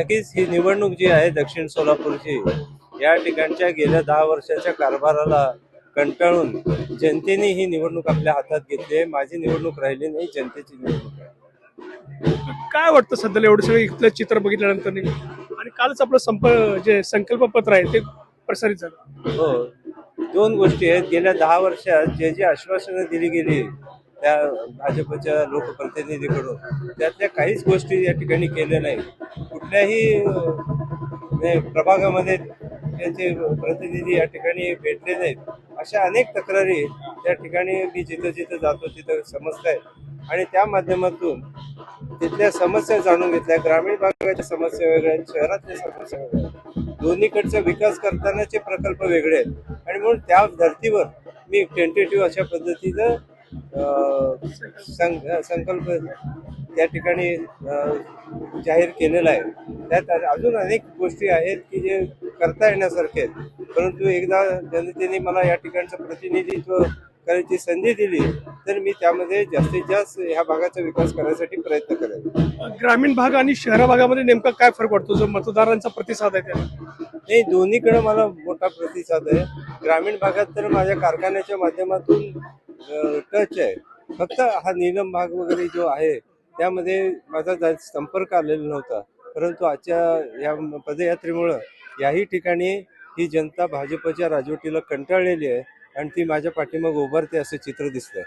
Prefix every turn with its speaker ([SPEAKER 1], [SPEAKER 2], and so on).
[SPEAKER 1] नक्कीच ही निवडणूक जी आहे दक्षिण सोलापूरची या ठिकाणच्या गेल्या दहा वर्षाच्या कारभाराला कंटाळून जनतेने ही निवडणूक आपल्या हातात घेतली आहे. माझी निवडणूक राहिली नाही जनतेची निवडणूक आहे.
[SPEAKER 2] काय वाटतं सध्याला एवढं सगळं इथलं चित्र बघितल्यानंतर आणि कालच आपलं संप जे संकल्प पत्र आहे ते प्रसारित झालं.
[SPEAKER 1] हो दोन गोष्टी आहेत. गेल्या दहा वर्षात जे जे आश्वासनं दिली गेली त्या भाजपच्या लोकप्रतिनिधीकडून त्यातल्या काहीच गोष्टी या ठिकाणी केल्या नाही कुठल्याही प्रभागामध्ये त्यांचे प्रतिनिधी या ठिकाणी भेटले नाहीत. अशा अनेक तक्रारी त्या ठिकाणी मी जिथं जिथं जातो तिथं समजत आहेत. आणि त्या माध्यमातून तिथल्या समस्या जाणून घेतल्या. ग्रामीण भागाच्या समस्या वेगळ्या आहेत शहरातल्या समस्या वेगळ्या आहेत. दोन्हीकडचा विकास करतानाचे प्रकल्प वेगळे आहेत. आणि म्हणून त्या धर्तीवर मी टेंटेटिव्ह अशा पद्धतीनं संकल्प त्या ठिकाणी जाहीर केलेला आहे. त्यात अजून अनेक गोष्टी आहेत की जे करता येण्यासारखे आहेत. परंतु एकदा जनतेने मला या ठिकाणचं प्रतिनिधित्व करायची संधी दिली तर मी त्यामध्ये जास्तीत जास्त ह्या भागाचा विकास करण्यासाठी प्रयत्न करेन.
[SPEAKER 2] ग्रामीण भाग आणि शहरा भागामध्ये नेमका काय फरक वाटतो? जो मतदारांचा प्रतिसाद आहे त्याला.
[SPEAKER 1] नाही दोन्हीकडे मला मोठा प्रतिसाद आहे. ग्रामीण भागात तर माझ्या कारखान्याच्या माध्यमातून टच आहे. फक्त हा नीलम भाग वगैरे जो आहे त्यामध्ये माझा संपर्क आलेला नव्हता. परंतु आजच्या या पदयात्रेमुळं याही ठिकाणी ही जनता भाजपच्या राजवटीला कंटाळलेली आहे आणि ती माझ्या पाठीमाग उभारते असं चित्र दिसतंय.